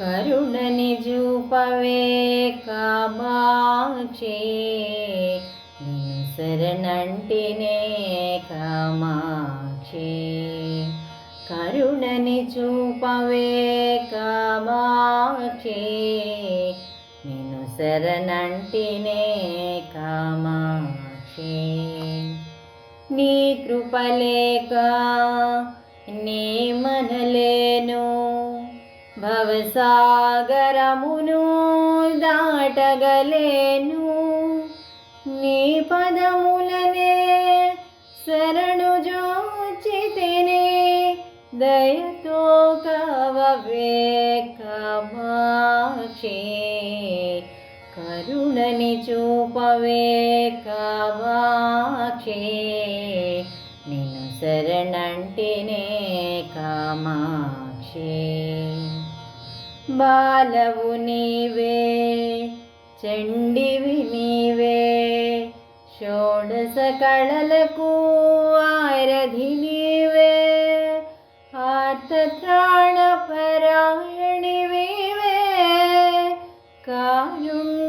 కరుణని చూపవే కామాక్షి. నిన్ను శరణంటినే కామాక్షి. కరుణని చూపవే కామాక్షి. నిన్ను శరణంటినే కామాక్షి. నీ కృపలేక నీ మనలే భవసాగరమును దాటగలేను. నీ పదములనే శరణు జోచితిని దయతో కవవేకమాక్షి కరుణని చూపవే కామాక్షి నిన్ను శరణంటినే కామాక్షి. బాలవు నీవే చండివి నీవే షోడశ కళలకు ఆరధి నీవే ఆర్తత్రాణపరాయణి వివే కారుణ్యాభుదే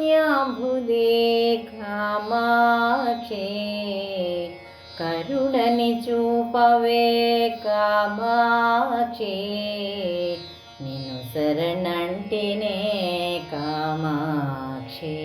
కామాక్షి కరుణని చూపవే కామాక్షి నిన్ను శరణంటినే కామాక్షి.